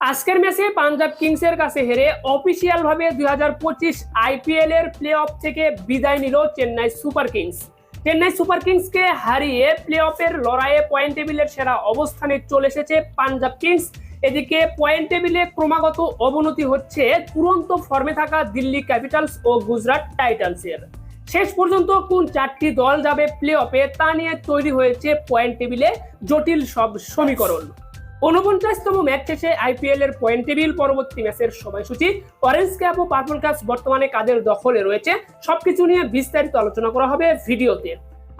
আজকের ম্যাচে পাঞ্জাব কিংসের কাছে হেরে অফিসিয়াল ভাবে দুই হাজার পঁচিশ আইপিএল এর প্লে অফ থেকে বিদায় নিল Chennai Super Kings. Chennai Super কিংসকে হারিয়ে প্লে অফের লড়াইয়ে পয়েন্ট টেবিলের সেরা অবস্থানে চলে এসেছে পাঞ্জাব কিংস। এদিকে পয়েন্ট টেবিলে ক্রমাগত অবনতি হচ্ছে তুরন্ত ফর্মে থাকা দিল্লি ক্যাপিটালস ও গুজরাট টাইটান্সের। শেষ পর্যন্ত কোন চারটি দল যাবে প্লে অফে তা নিয়ে তৈরি হয়েছে পয়েন্ট টেবিলে জটিল সব সমীকরণ। উনপঞ্চাশতম ম্যাচ শেষে আইপিএল এর পয়েন্ট টেবিল পরবর্তী ম্যাচের সময়সূচি। অরেঞ্জ ক্যাপ ও পার্পল ক্যাপস বর্তমানে কাদের দখলে রয়েছে, সবকিছু নিয়ে বিস্তারিত আলোচনা করা হবে ভিডিওতে।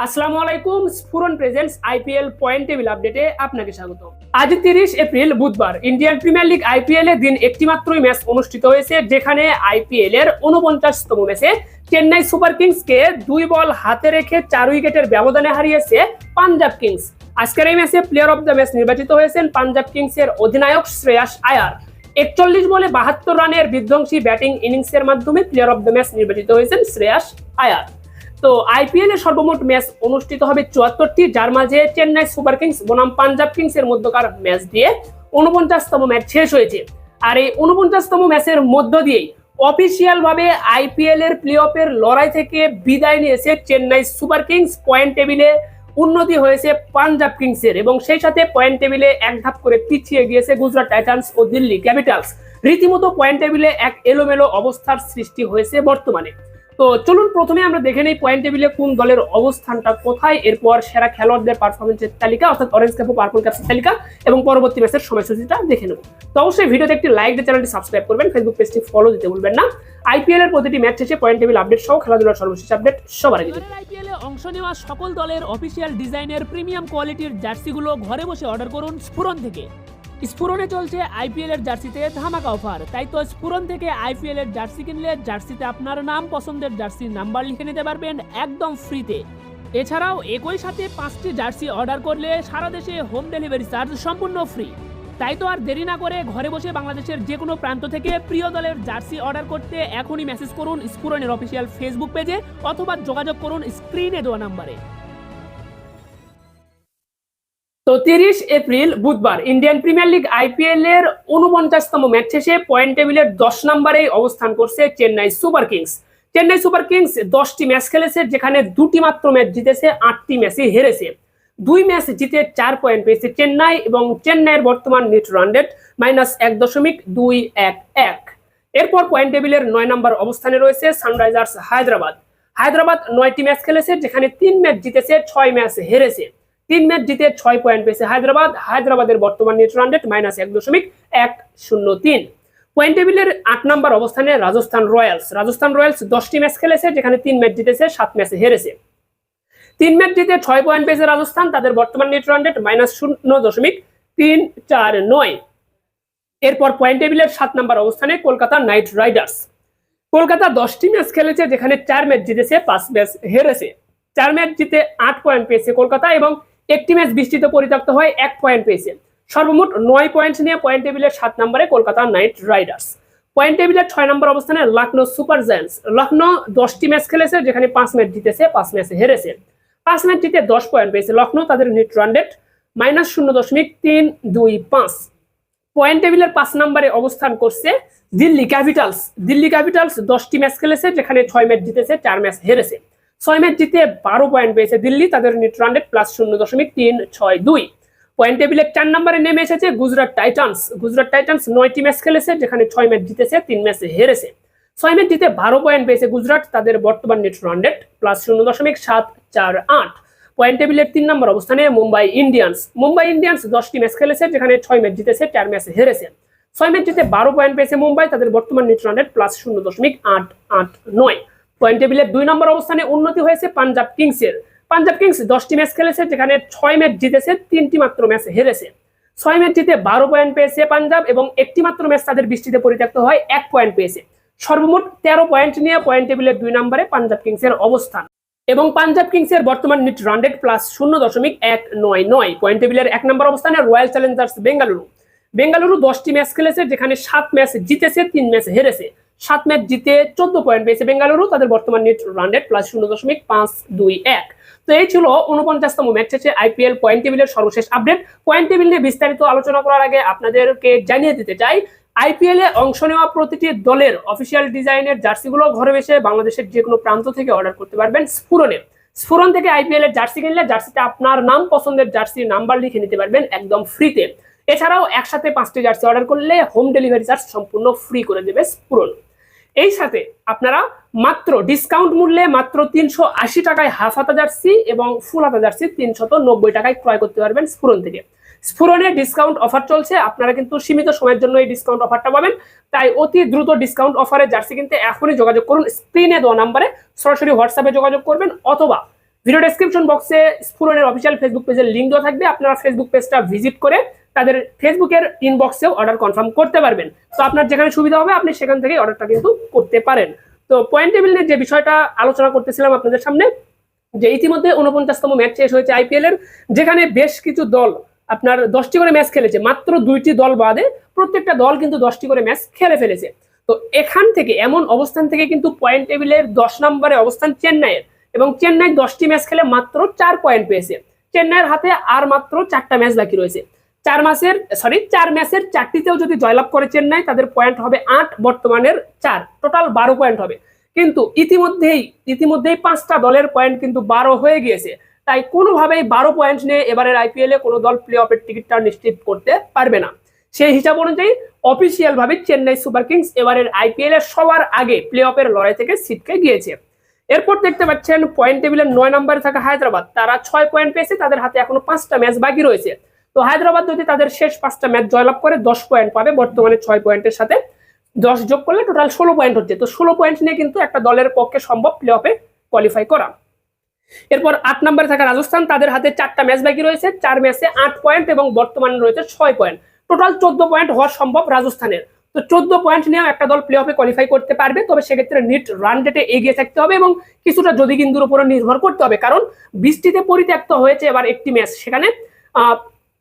আসসালামু আলাইকুম, Sphuron presents IPL point table আপডেটে আপনাকে স্বাগত। আজ তিরিশ এপ্রিল, বুধবার ইন্ডিয়ান প্রিমিয়ার লিগ আইপিএল এ দিন একটি মাত্রই ম্যাচ অনুষ্ঠিত হয়েছে, যেখানে আইপিএল এর উনপঞ্চাশতম ম্যাচে চেন্নাই সুপার কিংসকে দুই বল হাতে রেখে চার উইকেটের ব্যবধানে হারিয়েছে পাঞ্জাব কিংস। আজকের এই ম্যাচে প্লেয়ার অফ দ্য ম্যাচ নির্বাচিত হয়েছেন পাঞ্জাব কিংসের অধিনায়ক শ্রেয়াস আয়ার। একচল্লিশ বলে বাহাত্তর রানের বিধ্বংসী ব্যাটিং ইনিংসের মাধ্যমে প্লেয়ার অফ দ্য ম্যাচ নির্বাচিত হয়েছেন শ্রেয়াস আয়ার। তো আইপিএল এর সর্বমোট ম্যাচ অনুষ্ঠিত হবে চুয়াত্তরটি যার মাঝে চেন্নাই সুপার কিংস বনাম পাঞ্জাব কিংস এর মধ্যকার ম্যাচ দিয়ে উনপঞ্চাশতম ম্যাচ শেষ হয়েছে। আর এই উনপঞ্চাশতম ম্যাচের মধ্য দিয়েই অফিসিয়াল ভাবে আইপিএল এর প্লে অফের লড়াই থেকে বিদায় নিয়েছে চেন্নাই সুপার কিংস পয়েন্ট টেবিলে উন্নতি হয়েছে পাঞ্জাব কিংসের এবং সেই সাথে পয়েন্ট টেবিলে এক ধাপ করে পিছিয়ে গিয়েছে গুজরাট টাইটান্স ও দিল্লি ক্যাপিটালস। রীতিমতো পয়েন্ট টেবিলে এক এলোমেলো অবস্থার সৃষ্টি হয়েছে বর্তমানে। তো চলুন প্রথমে আমরা দেখে নেই পয়েন্ট টেবিলে কোন দলের অবস্থানটা কোথায়, এরপর সেরা খেলোয়াড়দের পারফরমেন্সের তালিকা, অর্থাৎ অরেঞ্জ ক্যাপ ও পার্পল ক্যাপের তালিকা, এবং পরবর্তী ম্যাচের সময়সূচিটা দেখে নেব। তো অবশ্যই ভিডিওতে একটি লাইক দিয়ে চ্যানেলটি সাবস্ক্রাইব করবেন ফেসবুক পেজটি ফলো দিতে ভুলবেন না। আইপিএল এর প্রতিটি ম্যাচ শেষে পয়েন্ট টেবিল আপডেট সহ খেলাধুলার সর্বশেষ আপডেট সবার আগে আইপিএল এ অংশ নেওয়া সকল দলের অফিসিয়াল ডিজাইনের প্রিমিয়াম কোয়ালিটির জার্সিগুলো ঘরে বসে অর্ডার করুন স্ফুরন থেকে। স্ফুরনে চলছে আইপিএল এর জার্সিতে ধামাকা অফার। তাই তো স্ফুরন থেকে আইপিএল এর জার্সি কিনলে জার্সিতে আপনার নাম পছন্দের জার্সির নাম্বার লিখে নিতে পারবেন একদম ফ্রিতে। এছাড়াও একই সাথে পাঁচটি জার্সি অর্ডার করলে সারা দেশে হোম ডেলিভারি চার্জ সম্পূর্ণ ফ্রি। তাই তো আর দেরি না করে ঘরে বসে বাংলাদেশের যে কোনো প্রান্ত থেকে প্রিয় দলের জার্সি অর্ডার করতে এখনই মেসেজ করুন স্ফুরনের অফিসিয়াল ফেসবুক পেজে অথবা যোগাযোগ করুন স্ক্রিনে দেওয়া নাম্বারে তো তিরিশ এপ্রিল বুধবার ইন্ডিয়ান প্রিমিয়ার লিগ আইপিএল এর উনপঞ্চাশতম ম্যাচ শেষে পয়েন্ট টেবিলের দশ নম্বরে অবস্থান করছে Chennai Super Kings. Chennai Super Kings দশটি ম্যাচ খেলেছে, যেখানে দুটি মাত্র ম্যাচ জিতেছে, আটটি ম্যাচে হেরেছে। দুই ম্যাচ জিতে চার পয়েন্ট পেয়েছে চেন্নাই এবং চেন্নাইয়ের বর্তমান নেট রান রেট মাইনাস এক দশমিক দুই এক এক। এরপর পয়েন্ট টেবিলের নয় নম্বর অবস্থানে রয়েছে সানরাইজার্স হায়দ্রাবাদ। হায়দ্রাবাদ নয়টি ম্যাচ খেলেছে, যেখানে তিন ম্যাচ জিতেছে, ছয় ম্যাচ হেরেছে। তিন ম্যাচ জিতে ছয় পয়েন্ট পেয়েছে হায়দ্রাবাদ। হায়দ্রাবাদের বর্তমান নেট রান রেট মাইনাস এক দশমিক এক শূন্য তিন। পয়েন্ট টেবিলের আট নম্বর অবস্থানে রাজস্থান রয়্যালস। রাজস্থান রয়্যালস দশটি ম্যাচ খেলেছে, যেখানে তিন ম্যাচ জিতেছে, সাত ম্যাচে হেরেছে। তিন ম্যাচ জিতে ছয় পয়েন্ট পেয়েছে রাজস্থান, তাদের বর্তমান নেট রান রেট মাইনাস শূন্য দশমিক তিন চার নয়। এরপর পয়েন্ট টেবিলের সাত নম্বর অবস্থানে কলকাতা নাইট রাইডার্স। কলকাতা দশটি ম্যাচ খেলেছে, যেখানে চার ম্যাচ জিতেছে, পাঁচ ম্যাচ হেরেছে। চার ম্যাচ জিতে আট পয়েন্ট পেয়েছে কলকাতা এবং একটি ম্যাচ বৃষ্টিতে পরিত্যক্ত হয় এক পয়েন্ট পেয়েছে সর্বমোট নয় পয়েন্ট নিয়ে পয়েন্ট টেবিলের সাত নম্বরে কলকাতা নাইট রাইডার্স পয়েন্ট টেবিলের ছয় নম্বর অবস্থানে লখনৌ সুপার জায়ান্টস লখনৌ দশটি ম্যাচ খেলেছে, যেখানে পাঁচ ম্যাচ জিতেছে, পাঁচ ম্যাচ হেরেছে। পাঁচ ম্যাচ জিতে দশ পয়েন্ট পেয়েছে লখনৌ তাদের নেট রান রেট মাইনাস শূন্য দশমিক তিন দুই পাঁচ। পয়েন্ট টেবিলের পাঁচ নম্বরে অবস্থান করছে দিল্লি ক্যাপিটালস দিল্লি ক্যাপিটালস দশটি ম্যাচ খেলেছে, যেখানে ছয় ম্যাচ জিতেছে, চার ম্যাচ হেরেছে। ছয় ম্যাচ জিতে বারো পয়েন্ট পেয়েছে দিল্লি, তাদের নেট রান রেট প্লাস শূন্য দশমিক তিন ছয় দুই। পয়েন্ট টেবিলের চার নম্বরে নেমে এসেছে গুজরাট টাইটান্স। গুজরাট টাইটান্স নয়টি ম্যাচ খেলেছে, যেখানে ছয় ম্যাচ জিতেছে, তিন ম্যাচে হেরেছে। ছয় ম্যাচ জিতে বারো পয়েন্ট পেয়েছে গুজরাট, তাদের বর্তমান নেট রান রেট প্লাস শূন্য দশমিক সাত চার আট। পয়েন্ট টেবিলের তিন নম্বর অবস্থানে মুম্বাই ইন্ডিয়ান্স। মুম্বাই ইন্ডিয়ান্স দশটি ম্যাচ খেলেছে, যেখানে ছয় ম্যাচ জিতেছে, চার ম্যাচে হেরেছে। ছয় ম্যাচ জিতে বারো পয়েন্ট পেয়েছে মুম্বাই, তাদের বর্তমান নেট রান রেট প্লাস শূন্য দশমিক আট আট নয়। পয়েন্ট টেবিলের দুই নম্বর অবস্থানে উন্নতি হয়েছে পাঞ্জাব কিংসের। পাঞ্জাব কিংস দশটি ম্যাচ খেলেছে, যেখানে ছয় ম্যাচ জিতেছে, তিনটি মাত্র ম্যাচ হেরেছে। ছয় ম্যাচ জিতে বারো পয়েন্ট পেয়েছে পাঞ্জাব এবং একটি মাত্র ম্যাচ তাদের বৃষ্টিতে পরিত্যক্ত হয়, এক পয়েন্ট পেয়েছে। সর্বমোট তেরো পয়েন্ট নিয়ে পয়েন্ট টেবিলের দুই নম্বরে পাঞ্জাব কিংসের অবস্থান। এবং পাঞ্জাব কিংসের বর্তমান নিট রানরেট প্লাস শূন্য দশমিক এক নয় নয়। পয়েন্ট টেবিলের এক নম্বর অবস্থানে রয়্যাল চ্যালেঞ্জার্স বেঙ্গালুরু বেঙ্গালুরু দশটি ম্যাচ খেলেছে, যেখানে সাত ম্যাচ জিতেছে, তিন ম্যাচ হেরেছে। সাত ম্যাচ জিতে চোদ্দ পয়েন্ট পেয়েছে বেঙ্গালুরু, তাদের বর্তমান নেট রান রেট প্লাস শূন্য দশমিক পাঁচ দুই এক। তো এই ছিল উনপঞ্চাশতম ম্যাচ শেষে আইপিএল পয়েন্ট টেবিলের সর্বশেষ আপডেট পয়েন্ট টেবিল নিয়ে বিস্তারিত আলোচনা করার আগে আপনাদেরকে জানিয়ে দিতে চাই আইপিএল এ অংশ নেওয়া প্রতিটি দলের অফিসিয়াল ডিজাইনের জার্সিগুলো ঘরে বসে বাংলাদেশের যে কোনো প্রান্ত থেকে অর্ডার করতে পারবেন স্ফুরনে স্ফুরন থেকে আইপিএল এর জার্সি কিনলে জার্সিতে আপনার নাম পছন্দের জার্সি নাম্বার লিখে নিতে পারবেন একদম ফ্রিতে এছাড়াও একসাথে পাঁচটি জার্সি অর্ডার করলে হোম ডেলিভারি চার্জ সম্পূর্ণ ফ্রি করে দেবে স্ফুরন এই সাথে আপনারা মাত্র ডিসকাউন্ট মূল্যে মাত্র তিনশো আশি টাকায় হাফ হাতা জার্সি এবং ফুল হাতা জার্সি তিনশত নব্বই টাকায় ক্রয় করতে পারবেন স্ফুরন থেকে। স্ফুরনের ডিসকাউন্ট অফার চলছে, আপনারা কিন্তু সীমিত সময়ের জন্য এই ডিসকাউন্ট অফারটা পাবেন। তাই অতি দ্রুত ডিসকাউন্ট অফারে জার্সি কিনতে এখনই যোগাযোগ করুন, স্ক্রিনে দেওয়া নাম্বারে সরাসরি হোয়াটসঅ্যাপে যোগাযোগ করবেন অথবা ভিডিও ডেসক্রিপশন বক্সে স্ফুরনের অফিসিয়াল ফেসবুক পেজের লিঙ্ক দেওয়া থাকবে। আপনারা ফেসবুক পেজটা ভিজিট করে তাদের ফেসবুকের ইনবক্সেও অর্ডার কনফার্ম করতে পারবেন। তো আপনার যেখানে সুবিধা হবে, আপনি সেখান থেকে অর্ডারটা কিন্তু করতে পারেন। তো পয়েন্ট টেবিল নিয়ে যে বিষয়টা আলোচনা করতেছিলাম আপনাদের সামনে, যে ইতিমধ্যে উনপঞ্চাশতম ম্যাচ শেষ হয়েছে আইপিএল এর, যেখানে বেশ কিছু দল আপনার দশটি করে ম্যাচ খেলেছে, মাত্র দুইটি দল বাদে প্রত্যেকটা দল কিন্তু দশটি করে ম্যাচ খেলে ফেলেছে। তো এখান থেকে, এমন অবস্থান থেকে কিন্তু পয়েন্ট টেবিলের দশ নম্বরে অবস্থান চেন্নাইয়ের। এবং চেন্নাই দশটি ম্যাচ খেলে মাত্র চার পয়েন্ট পেয়েছে। চেন্নাইয়ের হাতে আর মাত্র চারটা ম্যাচ বাকি রয়েছে। চার মাসের সরি চার ম্যাচের চারটিতেও যদি জয়লাভ করে চেন্নাই, তাদের পয়েন্ট হবে আট, বর্তমানের চার। টোটাল বারো পয়েন্ট হবে। কিন্তু ইতিমধ্যেই ইতিমধ্যেই পাঁচটা দলের পয়েন্ট কিন্তু বারো হয়ে গিয়েছে। তাই কোনোভাবেই বারো পয়েন্ট নিয়ে এবারের আইপিএলে কোনো দল প্লে অফের টিকিটটা নিশ্চিত করতে পারবে না। সেই হিসাব অনুযায়ী অফিসিয়াল ভাবে চেন্নাই সুপার কিংস এবারের আইপিএল এর সবার আগে প্লে অফের লড়াই থেকে ছিটকে গিয়েছে। এরপর দেখতে পাচ্ছেন পয়েন্ট টেবিলের নয় নম্বরে থাকা হায়দ্রাবাদ। তারা ছয় পয়েন্ট পেয়েছে, তাদের হাতে এখনও পাঁচটা ম্যাচ বাকি রয়েছে। তো হায়দ্রাবাদ যদি তাদের শেষ পাঁচটা ম্যাচ জয়লাভ করে, দশ পয়েন্ট পাবে, বর্তমানে ছয় পয়েন্টের সাথে। দশ যোগ করলে টোটাল ষোলো পয়েন্ট হচ্ছে। তো ষোলো পয়েন্ট নিয়ে কিন্তু একটা দলের পক্ষে সম্ভব প্লে অফে কোয়ালিফাই করা। এরপর আট নম্বরে থাকা রাজস্থান, তাদের হাতে চারটা ম্যাচ বাকি রয়েছে। চার ম্যাচে আট পয়েন্ট এবং বর্তমানে রয়েছে ছয় পয়েন্ট টোটাল চোদ্দ পয়েন্ট হওয়া সম্ভব রাজস্থানের। তো চোদ্দ পয়েন্ট নিয়েও একটা দল প্লে অফে কোয়ালিফাই করতে পারবে। তবে সেক্ষেত্রে নিট রান রেটে এগিয়ে থাকতে হবে এবং কিছুটা যদি কিন্তুর উপরে নির্ভর করতে হবে। কারণ বৃষ্টিতে পরিত্যক্ত হয়েছে এবার একটি ম্যাচ সেখানে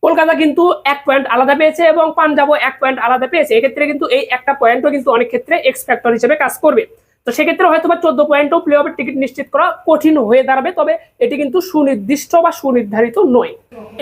কলকাতা কিন্তু এক পয়েন্ট আলাদা পেয়েছে এবং পাঞ্জাবও এক পয়েন্ট আলাদা পেয়েছে। এক্ষেত্রে কিন্তু এই একটা পয়েন্টও কিন্তু অনেক ক্ষেত্রে এক্স ফ্যাক্টর হিসেবে কাজ করবে। তো সেক্ষেত্রে হয়তো বা চোদ্দ পয়েন্টও প্লে অফের টিকিট নিশ্চিত করা কঠিন হয়ে দাঁড়াবে, তবে এটি কিন্তু সুনির্দিষ্ট বা সুনির্ধারিত নয়।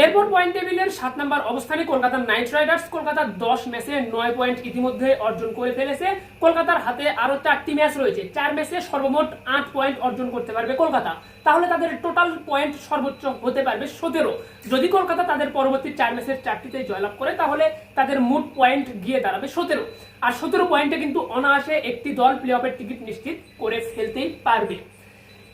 এরপর পয়েন্ট টেবিলের সাত নম্বর অবস্থানে কলকাতার নাইট রাইডার্স কলকাতার দশ ম্যাচে নয় পয়েন্ট ইতিমধ্যে অর্জন করে ফেলেছে। কলকাতার হাতে আরও চারটি ম্যাচ রয়েছে। চার ম্যাচে সর্বমোট আট পয়েন্ট অর্জন করতে পারবে কলকাতা। তাহলে তাদের টোটাল পয়েন্ট সর্বোচ্চ হতে পারবে সতেরো। যদি কলকাতা তাদের পরবর্তী চার ম্যাচের চারটিতে জয়লাভ করে, তাহলে তাদের মোট পয়েন্ট গিয়ে দাঁড়াবে সতেরো। আর সতেরো পয়েন্টে কিন্তু অনায়াসে একটি দল প্লে অফের টিকিট নিশ্চিত করে ফেলতেই পারবে।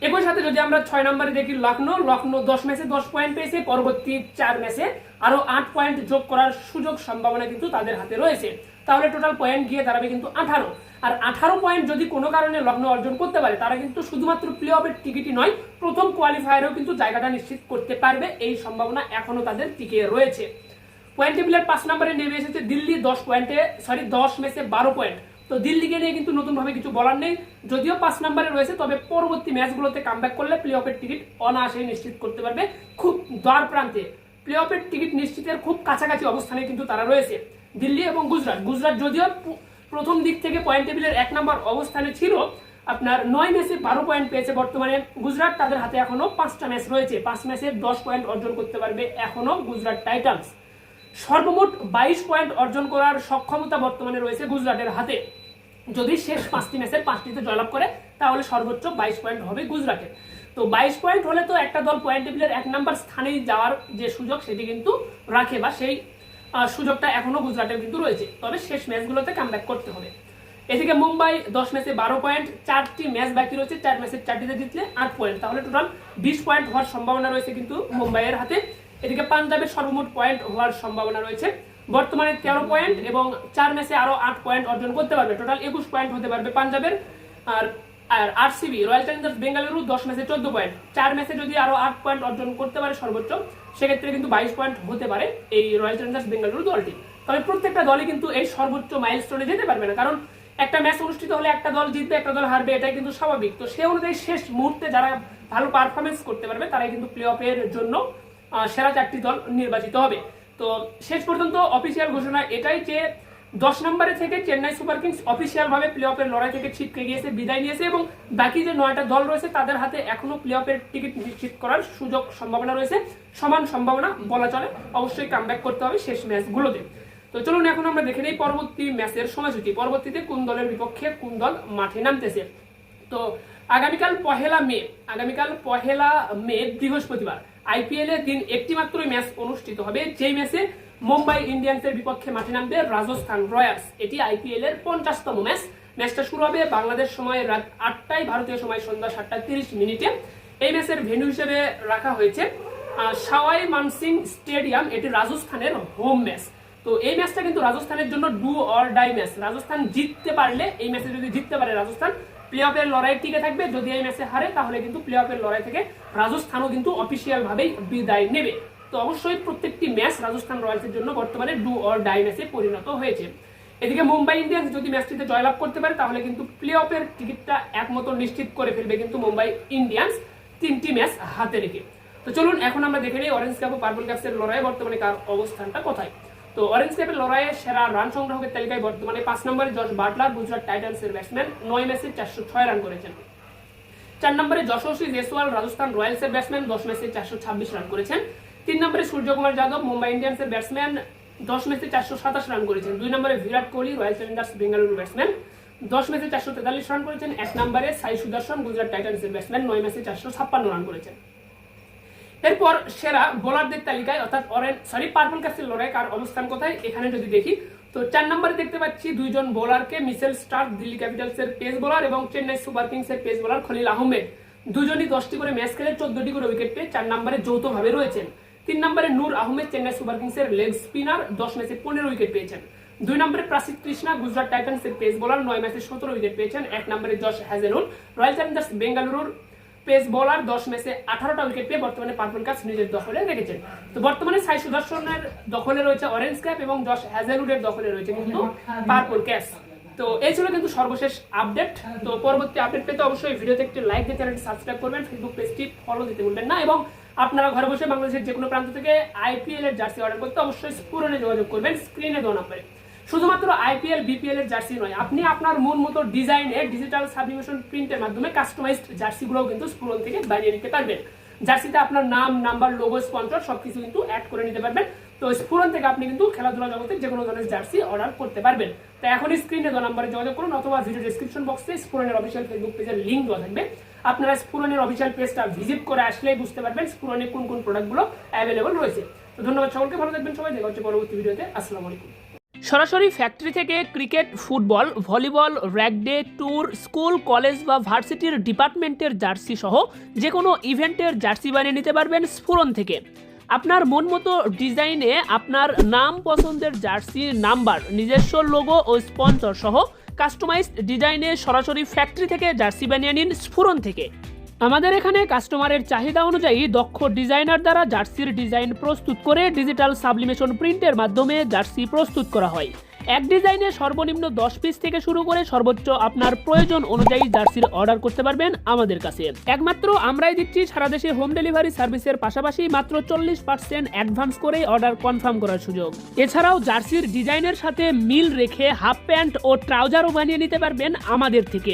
একই সাথে যদি আমরা ছয় নম্বরে দেখি লখনৌ লখনৌ দশ ম্যাচে দশ পয়েন্ট পেয়েছে, পরবর্তী চার ম্যাচে আরও আট পয়েন্ট যোগ করার সুযোগ সম্ভাবনা কিন্তু তাদের হাতে রয়েছে। তাহলে টোটাল পয়েন্ট গিয়ে দাঁড়াবে কিন্তু আঠারো। আর আঠারো পয়েন্ট যদি কোনো কারণে লগ্ন অর্জন করতে পারে, তারা কিন্তু শুধুমাত্র প্লে অফের টিকিটই নয়, প্রথম কোয়ালিফায়ারেও কিন্তু জায়গাটা নিশ্চিত করতে পারবে, এই সম্ভাবনা এখনও তাদের টিকে রয়েছে। পয়েন্ট টেবিলের পাঁচ নম্বরে নেমে এসেছে দিল্লি, দশ পয়েন্টে সরি দশ ম্যাচে বারো পয়েন্ট তো দিল্লিকে নিয়ে কিন্তু নতুনভাবে কিছু বলার নেই। যদিও পাঁচ নম্বরে রয়েছে, তবে পরবর্তী ম্যাচগুলোতে কামব্যাক করলে প্লে অফের টিকিট অনায়াসে নিশ্চিত করতে পারবে খুব দ্বার প্রান্তে। প্লে অফের টিকিট নিশ্চিতের খুব কাছাকাছি অবস্থানে কিন্তু তারা রয়েছে, দিল্লি এবং গুজরাট। গুজরাট যদিও প্রথম দিক থেকে পয়েন্ট টেবিলের এক নম্বর অবস্থানে ছিল, আপনার নয় ম্যাচে বারো পয়েন্ট পেয়েছে বর্তমানে। গুজরাট তাদের হাতে এখনও পাঁচটা ম্যাচ রয়েছে, পাঁচ ম্যাচে দশ পয়েন্ট অর্জন করতে পারবে এখনও গুজরাট টাইটান্স। সর্বমোট বাইশ পয়েন্ট অর্জন করার সক্ষমতা বর্তমানে রয়েছে গুজরাটের হাতে। যদি শেষ পাঁচটি ম্যাচের পাঁচটিতে জয়লাভ করে, তাহলে সর্বোচ্চ বাইশ পয়েন্ট হবে গুজরাটের। তো বাইশ পয়েন্ট হলে তো একটা দল পয়েন্ট টেবিলের এক নাম্বার স্থানে যাওয়ার যে সুযোগ, সেটি কিন্তু রাখে বা সেই সুযোগটা এখনও গুজরাটের কিন্তু রয়েছে। তবে শেষ ম্যাচগুলোতে কামব্যাক করতে হবে। এদিকে মুম্বাই দশ ম্যাচে বারো পয়েন্ট, চারটি ম্যাচ বাকি রয়েছে, চার ম্যাচের চারটিতে জিতলে আট পয়েন্ট। তাহলে টোটাল বিশ পয়েন্ট হওয়ার সম্ভাবনা রয়েছে কিন্তু মুম্বাইয়ের হাতে। এদিকে পাঞ্জাবের সর্বমোট পয়েন্ট হওয়ার সম্ভাবনা রয়েছে। বর্তমানে তেরো পয়েন্ট এবং চার ম্যাচে আরও আট পয়েন্ট অর্জন করতে পারবে। টোটাল একুশ পয়েন্ট হতে পারবে পাঞ্জাবের। আর আর আরসিবি রয়্যাল চ্যালেঞ্জার্স বেঙ্গালুরু দশ ম্যাচে চোদ্দ পয়েন্ট চার ম্যাচে যদি আরও আট পয়েন্ট অর্জন করতে পারে সর্বোচ্চ, সেক্ষেত্রে কিন্তু বাইশ পয়েন্ট হতে পারে এই রয়্যাল চ্যালেঞ্জার্স বেঙ্গালুরু দলটি। তবে প্রত্যেকটা দলই কিন্তু এই সর্বোচ্চ মাইলস্টোনে যেতে পারবে না, কারণ একটা ম্যাচ অনুষ্ঠিত হলে একটা দল জিতবে, একটা দল হারবে, এটাই কিন্তু স্বাভাবিক। তো সে অনুযায়ী শেষ মুহূর্তে যারা ভালো পারফরমেন্স করতে পারবে, তারাই কিন্তু প্লে অফের জন্য সেরা চারটি দল নির্বাচিত হবে। তো শেষ পর্যন্ত অফিসিয়াল ঘোষণা এটাই যে দশ নম্বরে থেকে চেন্নাই সুপার কিংস অফিসিয়াল ভাবে প্লে অফের লড়াই থেকে ছিটকে গিয়েছে, বিদায় নিয়েছে এবং বাকি যে নয়টা দল রয়েছে তাদের হাতে এখনও প্লে অফের টিকিট নিশ্চিত করার সুযোগ সম্ভাবনা রয়েছে। সমান সম্ভাবনা বলা চলে। অবশ্যই কামব্যাক করতে হবে শেষ ম্যাচগুলোতে। তো চলুন এখন আমরা দেখে নিই পরবর্তী ম্যাচের সময়সূচি। পরবর্তীতে কোন দলের বিপক্ষে কোন দল মাঠে নামতেছে। তো আগামীকাল পহেলা মে, আগামীকাল পহেলা মে বৃহস্পতিবার। আইপিএল এর দিন একটি মাত্রই ম্যাচ অনুষ্ঠিত হবে, যেই ম্যাচে মুম্বাই ইন্ডিয়ান্সের বিপক্ষে মাঠে নামবে রাজস্থান রয়্যালস। এটি আইপিএল এর পঞ্চাশতম ম্যাচ। ম্যাচটা শুরু হবে বাংলাদেশ সময় রাত আটটায়, ভারতীয় সময় সন্ধ্যা সাতটা তিরিশ মিনিটে। এই ম্যাচের ভেন্যু হিসেবে রাখা হয়েছে সাওয়াই মানসিং স্টেডিয়াম। এটি রাজস্থানের হোম ম্যাচ। তো এই ম্যাচটা কিন্তু রাজস্থানের জন্য do or die match. Rajasthan জিততে পারলে, এই ম্যাচে যদি জিততে পারে রাজস্থান প্লে লড়াই টিকে থাকবে। যদি এই ম্যাচে হারে, তাহলে কিন্তু প্লে অফের লড়াই থেকে রাজস্থানও কিন্তু অফিসিয়াল ভাবেই বিদায় নেবে। তো অবশ্যই প্রত্যেকটি ম্যাচ রাজস্থান রয়্যালসের জন্য বর্তমানে ডু অর ডাই ম্যাচে পরিণত হয়েছে। এদিকে মুম্বাই ইন্ডিয়ান্স যদি ম্যাচটিতে জয়লাভ করতে পারে, তাহলে কিন্তু প্লে অফের টিকিটটা একমতো নিশ্চিত করে ফেলবে কিন্তু মুম্বাই ইন্ডিয়ান্স তিনটি ম্যাচ হাতে রেখে। তো চলুন, এখন আমরা দেখে নিই অরেঞ্জ ক্যাপ ও পার্পল ক্যাপসের লড়াই বর্তমানে কার অবস্থানটা কোথায়। তো অরেঞ্জ ক্যাপের লড়াইয়ে সেরা রান সংগ্রাহকের তালিকায় বর্তমানে পাঁচ নম্বরে জশ বাটলার গুজরাট টাইটান্সের ব্যাটসম্যান নয় ম্যাচে চারশো ছয় রান করেছেন। চার নম্বরে যশস্বী জেসওয়াল, রাজস্থান রয়্যালসের ব্যাটসম্যান দশ ম্যাচে চারশো ছাব্বিশ রান করেছেন। তিন নম্বরে সূর্যকুমার যাদব, মুম্বাই ইন্ডিয়ান্সের ব্যাটসম্যান দশ ম্যাচে চারশো সাতাশ রান করেছেন। দুই নম্বরে Virat Kohli Royal Challengers Bengaluru batsman দশ ম্যাচে চারশো তেতাল্লিশ রান করেছেন। এক নম্বরে সাই সুদর্শন গুজরাট টাইটান্সের ব্যাটসম্যান নয় ম্যাচে চারশো ছাপ্পান্ন রান করেছেন। এরপর সেরা বোলারদের তালিকায় অর্থাৎ অরেঞ্জ সরি পার্পল ক্যাপসের লড়াই কার অবস্থান কোথায়? এখানে যদি দেখি, তো চার নম্বরে দেখতে পাচ্ছি দুইজন বোলারকে, মিসেল স্টার দিল্লি ক্যাপিটালসের পেস বোলার এবং চেন্নাই সুপার কিংসের পেস বোলার খলিল আহমেদ। দুজনই দশটি করে ম্যাচ খেলে চোদ্দটি করে উইকেট পেয়ে চার নম্বরে যৌথভাবে রয়েছেন। তিন নম্বরে নূর আহমেদ, চেন্নাই সুপার কিংসের লেগ স্পিনার দশ ম্যাচে পনেরো উইকেট পেয়েছেন। দুই নম্বরে প্রাসিদ কৃষ্ণা গুজরাট টাইটান্সের পেস বোলার নয় ম্যাচে সতেরো উইকেট পেয়েছেন। এক নম্বরে জশ হ্যাজেলুল রয়্যাল চ্যালেঞ্জার্স বেঙ্গালুরুর পেস বোলার দশ ম্যাচে আঠারোটা উইকেট পেয়ে বর্তমানে পার্পল ক্যাপস নিজের দখলে রেখেছেন। তো বর্তমানে সাই সুদর্শনের দখলে রয়েছে অরেঞ্জ ক্যাপ এবং জশ হ্যাজেলুডের দখলে রয়েছে কিন্তু পার্পল ক্যাপস তো এই ছিল কিন্তু সর্বশেষ আপডেট তো পরবর্তী আপডেট পেতে অবশ্যই ভিডিওতে একটি লাইক দিয়ে চ্যানেলটি সাবস্ক্রাইব করবেন ফেসবুক পেজটি ফলো দিতে ভুলবেন না এবং আপনারা ঘরে বসে বাংলাদেশের যে কোনো প্রান্ত থেকে আইপিএল এর জার্সি অর্ডার করতে অবশ্যই স্পুরনে যোগাযোগ করবেন স্ক্রিনে দেওয়া নাম্বারে শুধুমাত্র আইপিএল বিপিএল এর জার্সি নয়, আপনি আপনার মন মতো ডিজাইনে ডিজিটাল সাবলিমেশন প্রিন্টের মাধ্যমে কাস্টমাইজড জার্সিগুলোও কিন্তু স্পুরন থেকে বানিয়ে নিতে পারবেন। জার্সিতে আপনার নাম নাম্বার লোগো স্পন্সর সবকিছু কিন্তু অ্যাড করে নিতে পারবেন। তো স্ফুরন থেকে আপনি কিন্তু খেলাধুলা জগতে যে কোনো ধরনের জার্সি অর্ডার করতে পারবেন। তো এখনই স্ক্রিনে দেওয়া নাম্বারে যোগাযোগ করুন অথবা ভিডিও ডিসক্রিপশন বক্সে স্ফুরনের অফিসিয়াল ফেসবুক পেজের লিঙ্ক দেওয়া থাকবে। আপনারা স্ফুরনের অফিসিয়াল পেজটা ভিজিট করে আসলেই বুঝতে পারবেন স্ফুরনে কোন কোন প্রোডাক্টগুলো অ্যাভেলেবল রয়েছে। তো ধন্যবাদ সকলকে, ভালো থাকবেন সবাই, দেখা হচ্ছে পরবর্তী ভিডিওতে আসসালামু আলাইকুম। সরাসরি ফ্যাক্টরি থেকে ক্রিকেট ফুটবল ভলিবল র্যাকডে ট্যুর স্কুল কলেজ বা ভার্সিটির ডিপার্টমেন্টের জার্সি সহ যে কোনো ইভেন্টের জার্সি বানিয়ে নিতে পারবেন স্ফুরন থেকে। আপনার মন মতো ডিজাইনে আপনার নাম পছন্দের জার্সির নাম্বার নিজস্ব লোগো ও স্পন্সর সহ কাস্টমাইজড ডিজাইনে সরাসরি ফ্যাক্টরি থেকে জার্সি বানিয়ে নিন স্ফুরন থেকে। আমাদের এখানে কাস্টমারের চাহিদা অনুযায়ী দক্ষ ডিজাইনার দ্বারা জার্সির ডিজাইন প্রস্তুত করে ডিজিটাল সাবলিমেশন প্রিন্টের মাধ্যমে জার্সি প্রস্তুত করা হয়। এক ডিজাইনে সর্বনিম্ন দশ পিস থেকে শুরু করে সর্বোচ্চ আপনার প্রয়োজন অনুযায়ী জার্সির অর্ডার করতে পারবেন আমাদের কাছে। একমাত্র আমরাই দিচ্ছি সারা দেশে হোম ডেলিভারি সার্ভিসের পাশাপাশি মাত্র চল্লিশ পার্সেন্ট অ্যাডভান্স করে অর্ডার কনফার্ম করার সুযোগ। এছাড়াও জার্সির ডিজাইনের সাথে মিল রেখে হাফ প্যান্ট ও ট্রাউজারও বানিয়ে নিতে পারবেন আমাদের থেকে।